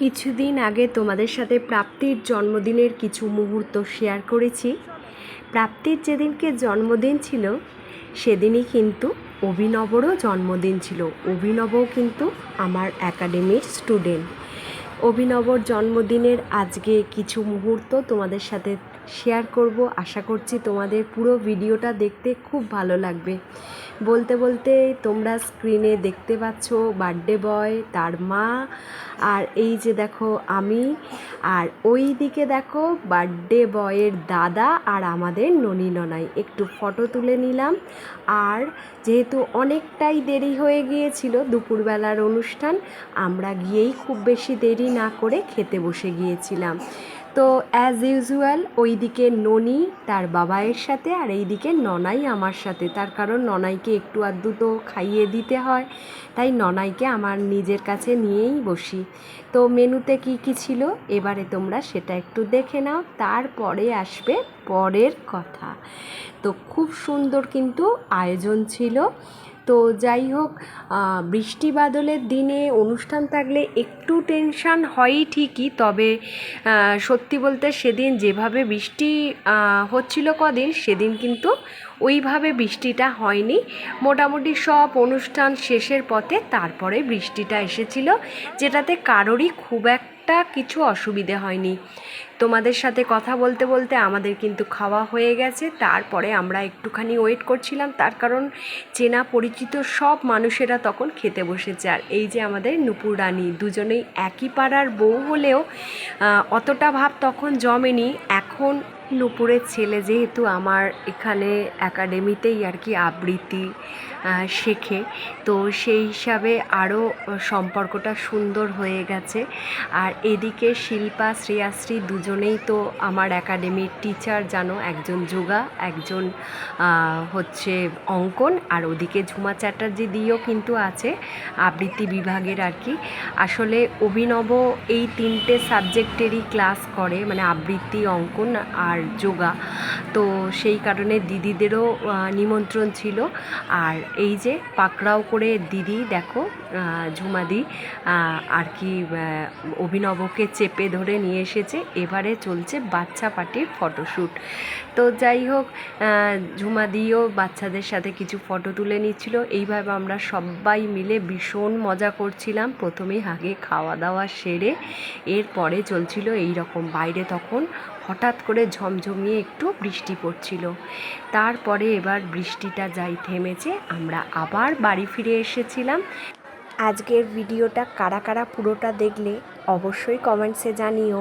কিছুদিন আগে তোমাদের সাথে প্রাপ্তির জন্মদিনের কিছু মুহূর্ত শেয়ার করেছি। প্রাপ্তির যেদিনকে জন্মদিন ছিল, সেদিনই কিন্তু অভিনবরও জন্মদিন ছিল। অভিনবও কিন্তু আমার একাডেমির স্টুডেন্ট। অভিনবর জন্মদিনের আজকে কিছু মুহূর্ত তোমাদের সাথে শেয়ার করব। আশা করছি তোমাদের পুরো ভিডিওটা দেখতে খুব ভালো লাগবে। বলতে বলতে তোমরা স্ক্রিনে দেখতে পাচ্ছ বার্থডে বয় তার মা, আর এই যে দেখো আমি, আর ওই দিকে দেখো বার্থডে বয়ের দাদা আর আমাদের ননি ননাই। একটু ফটো তুলে নিলাম। আর যেহেতু অনেকটাই দেরি হয়ে গিয়েছিল দুপুরবেলার অনুষ্ঠান, আমরা গিয়েই খুব বেশি দেরি না করে খেতে বসে গিয়েছিলাম। তো অ্যাজ ইউজুয়াল ওইদিকে ননি তার বাবায়ের সাথে আর এইদিকে ননাই আমার সাথে। তার কারণ ননাইকে একটু আধটু তো খাইয়ে দিতে হয়, তাই ননাইকে আমার নিজের কাছে নিয়েই বসি। তো মেনুতে কি কি ছিল? এবারে তোমরা সেটা একটু দেখে নাও, তারপরে আসবে পরের কথা। তো খুব সুন্দর কিন্তু আয়োজন ছিল। তো যাই হোক বৃষ্টি বাদলের দিনে অনুষ্ঠান থাকলে একটু টেনশান হয়ই ঠিকই, তবে সত্যি বলতে সেদিন যেভাবে বৃষ্টি হচ্ছিল কদিন, সেদিন কিন্তু ওইভাবে বৃষ্টিটা হয়নি। মোটামুটি সব অনুষ্ঠান শেষের পথে তারপরে বৃষ্টিটা এসেছিল, যেটাতে কারোরই খুব একটা কিছু অসুবিধে হয়নি। তোমাদের সাথে কথা বলতে বলতে আমাদের কিন্তু খাওয়া হয়ে গেছে। তারপরে আমরা একটুখানি ওয়েট করছিলাম। তার কারণ চেনা পরিচিত সব মানুষেরা তখন খেতে বসেছে। আর এই যে আমাদের নুপুর রানী, দুজনেই একই পাড়ার বউ হলেও অতটা ভাব তখন জমেনি। এখন নুপুরের ছেলে যেহেতু আমার এখানে একাডেমিতেই আর কি আবৃত্তি শেখে, তো সেই হিসাবে আরও সম্পর্কটা সুন্দর হয়ে গেছে। আর এদিকে শিল্পা, শ্রেয়াশ্রী দুজনেই তো আমার একাডেমির টিচার জানো, একজন যোগা, একজন হচ্ছে অঙ্কন, আর ওদিকে ঝুমা চ্যাটার্জি দিয়েও কিন্তু আছে আবৃত্তি বিভাগের আর কি। আসলে অভিনব এই তিনটে সাবজেক্টেরই ক্লাস করে মানে আবৃত্তি, অঙ্কন আর যোগা। তো সেই কারণে দিদিদেরও নিমন্ত্রণ ছিল। আর এই যে পাকড়াও করে দিদি দেখো ঝুমাদি আহ, আর কি অভিনবকে চেপে ধরে নিয়ে এসেছে। এবারে চলছে বাচ্চা পার্টির ফটোশ্যুট। তো যাই হোক আহ, ঝুমাদিও বাচ্চাদের সাথে কিছু ফটো তুলে নিচ্ছিল। এইভাবে আমরা সবাই মিলে ভীষণ মজা করছিলাম। প্রথমেই আগে খাওয়া দাওয়া সেরে এরপরে চলছিল এই রকম বাইরে তখন হঠাৎ করে ঝমঝমিয়ে একটু বৃষ্টি পড়ছিল। তারপরে এবার বৃষ্টিটা যাই থেমেছে আমরা আবার বাড়ি ফিরে এসেছিলাম। আজকের ভিডিওটা কারা কারা পুরোটা দেখলে অবশ্যই কমেন্টসে জানিও।